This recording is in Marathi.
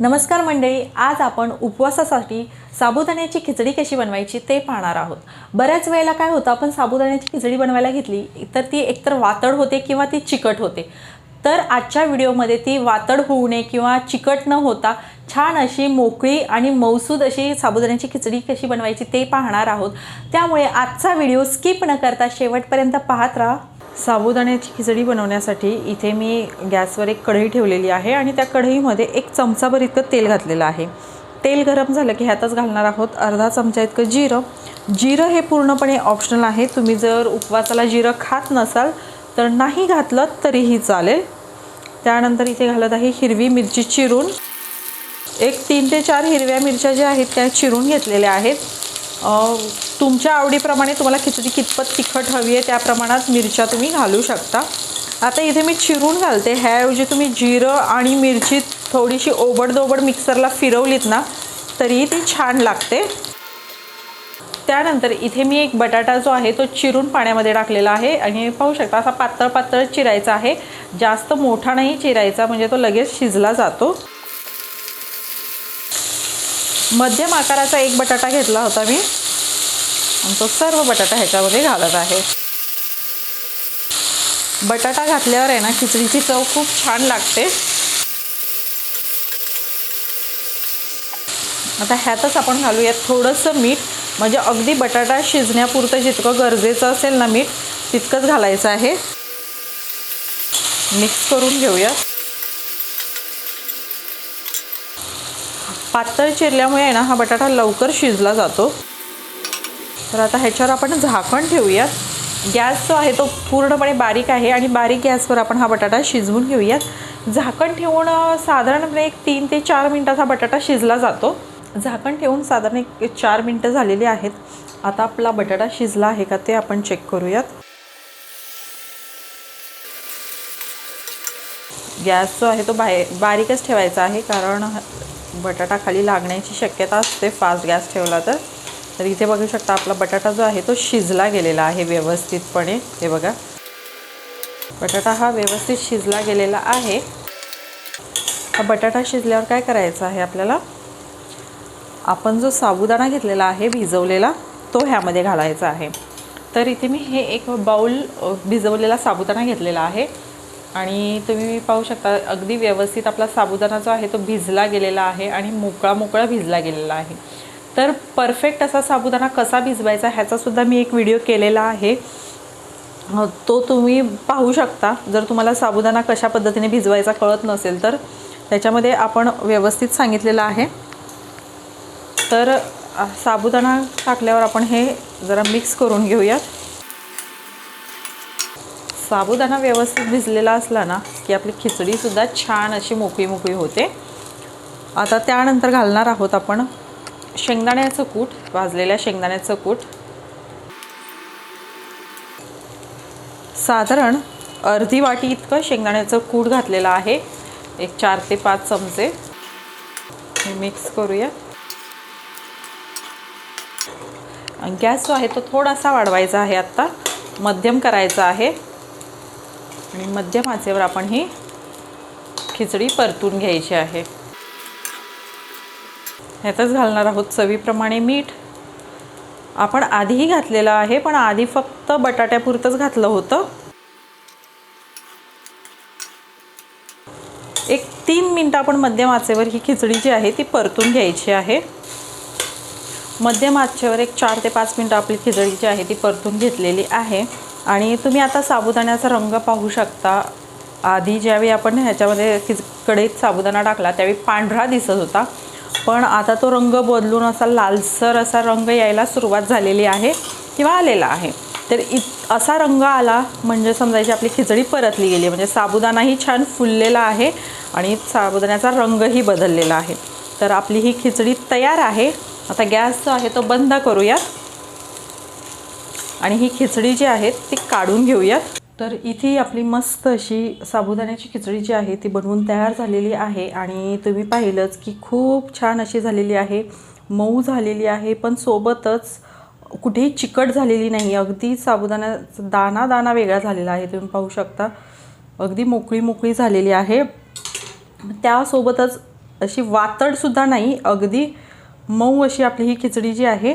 नमस्कार मंडळी आज आपण उपवासासाठी साबुदाण्याची खिचडी कशी बनवायची ते पाहणार आहोत. बऱ्याच वेळेला काय होतं आपण साबुदाण्याची खिचडी बनवायला घेतली तर ती एकतर वातड होते किंवा ती चिकट होते. तर आजच्या व्हिडिओमध्ये ती वातड होऊ नये किंवा चिकट न होता छान अशी मोकळी आणि मौसूद अशी साबुदाण्याची खिचडी कशी बनवायची ते पाहणार आहोत. त्यामुळे आजचा व्हिडिओ स्किप न करता शेवटपर्यंत पाहत राहा. साबुदाण्याची खिचडी बनवण्यासाठी इथे मी गॅसवर एक कढई ठेवलेली आहे आणि त्या कढईमध्ये एक चमचाभर इतकं तेल घातलेलं आहे. तेल गरम झालं की ह्यातच घालणार आहोत अर्धा चमचा इतकं जिरं. जिरं हे पूर्णपणे ऑप्शनल आहे. तुम्ही जर उपवासाला जिरं खात नसाल तर नाही घातलं तरीही चालेल. त्यानंतर इथे घालत आहे हिरवी मिरची चिरून. एक तीन ते चार हिरव्या मिरच्या ज्या आहेत त्या चिरून घेतलेल्या आहेत. तुमच्या आवडीप्रमाणे तुम्हाला खिचडी कितपत तिखट हवी आहे त्या प्रमाणात मिरच्या तुम्ही घालू शकता. आता इथे मी चिरून घालते. ह्याऐवजी तुम्ही जिरं आणि मिरची थोडीशी ओबडदोबड मिक्सरला फिरवलीत ना तरीही ती छान लागते. त्यानंतर इथे मी एक बटाटा जो आहे तो चिरून पाण्यामध्ये टाकलेला आहे. आणि पाहू शकता असा पातळ पातळ चिरायचा आहे. जास्त मोठा नाही चिरायचा म्हणजे तो लगेच शिजला जातो. मध्यम आकाराचा एक बटाटा घेतला होता मी. आणि तो सर्व बटाटा ह्याच्यामध्ये घालत आहे. बटाटा घातल्यावर आहे ना खिचडीची चव खूप छान लागते. आता ह्यातच आपण घालूयात थोडंसं मीठ. म्हणजे अगदी बटाटा शिजण्यापुरतं जितकं गरजेचं असेल ना मीठ तितकंच घालायचं आहे. मिक्स करून घेऊया पातळ चिरल्यामुळे ना हा बटाटा लवकर शिजला जातो. तर आता ह्याच्यावर आपण झाकण ठेवूयात. गॅस जो आहे तो पूर्णपणे बारीक आहे आणि बारीक गॅसवर आपण हा बटाटा शिजवून घेऊयात. झाकण ठेवून साधारणपणे एक तीन ते चार मिनटात हा बटाटा शिजला जातो. झाकण ठेवून साधारण एक चार मिनटं झालेली आहेत. आता आपला बटाटा शिजला आहे का ते आपण चेक करूयात. गॅस जो आहे तो बाहेर बारीकच ठेवायचा आहे कारण बटाटा खाली लागण्याची शक्यता असते फास्ट गॅस ठेवला तर. तर इथे बघू शकता आपला बटाटा जो आहे तो शिजला गेलेला आहे व्यवस्थितपणे. हे बघा. बटाटा हा व्यवस्थित शिजला गेलेला आहे. हा बटाटा शिजल्यावर काय करायचं आहे आपल्याला? आपण जो साबुदाणा घेतलेला आहे भिजवलेला तो ह्यामध्ये घालायचा आहे. तर इथे मी हे एक बाऊल भिजवलेला साबुदाणा घेतलेला आहे. आणि तुम्ही पाहू शकता अगदी व्यवस्थित आपला साबुदाणा जो आहे तो भिजला गेलेला आहे आणि मोकळा मोकळा भिजला गेलेला आहे. तर परफेक्ट असा साबुदाणा कसा भिजवायचा ह्याचासुद्धा मी एक व्हिडिओ केलेला आहे. तो तुम्ही पाहू शकता. जर तुम्हाला साबुदाणा कशा पद्धतीने भिजवायचा कळत नसेल तर त्याच्यामध्ये आपण व्यवस्थित सांगितलेलं आहे. तर साबुदाणा टाकल्यावर आपण हे जरा मिक्स करून घेऊयात. साबुदाणा व्यवस्थित भिजलेला असला ना की आपली खिचडीसुद्धा छान अशी मोकळी मोकळी होते. आता त्यानंतर घालणार आहोत आपण शेंगदाण्याचं कूट भाजलेल्या शेंगदाण्याचं कूट. साधारण अर्धी वाटी इतकं शेंगदाण्याचं कूट घातलेलं आहे. एक चार ते पाच चमचे. हे मिक्स करूया. आणि गॅस जो आहे तो थोडासा वाढवायचा आहे आत्ता. मध्यम करायचा आहे. आणि मध्यम आचेवर आपण ही खिचडी परतून घ्यायची आहे. ह्यातच घालणार आहोत चवीप्रमाणे मीठ. आपण आधीही घातलेलं आहे पण आधी फक्त बटाट्यापुरतंच घातलं होतं. एक तीन मिनटं आपण मध्यम आचेवर ही खिचडी जी आहे ती परतून घ्यायची आहे. मध्यम आचेवर एक चार ते पाच मिनटं आपली खिचडी जी आहे ती परतून घेतलेली आहे. आणि तुम्ही आता साबुदाण्याचा रंग पाहू शकता. आधी ज्यावेळी आपण ह्याच्यामध्ये खिच कढईत साबुदाणा टाकला त्यावेळी पांढरा दिसत होता. पण आता तो रंग बदलून असा लालसर असा रंग यायला सुरुवात झालेली आहे किंवा आलेला आहे. तर इत असा रंग आला म्हणजे समजायची आपली खिचडी परतली गेली म्हणजे साबुदाणाही छान फुललेला आहे आणि साबुदाण्याचा रंगही बदललेला आहे. तर आपली ही खिचडी तयार आहे. आता गॅस जो आहे तो बंद करूयात. आणि ही खिचडी जी आहे ती काढून घेऊयात. तर इथे आपली मस्त अशी साबुदाण्याची खिचडी जी आहे ती बनवून तयार झालेली आहे आणि तुम्ही पाहिलंच की खूप छान अशी झालेली आहे. मऊ झालेली आहे पण सोबतच कुठेही चिकट झालेली नाही. अगदी साबुदाण्याचा दाना दाना वेगळा झालेला आहे तुम्ही पाहू शकता. अगदी मोकळी मोकळी झालेली आहे. त्यासोबतच अशी वातडसुद्धा नाही अगदी मऊ अशी आपली ही खिचडी जी आहे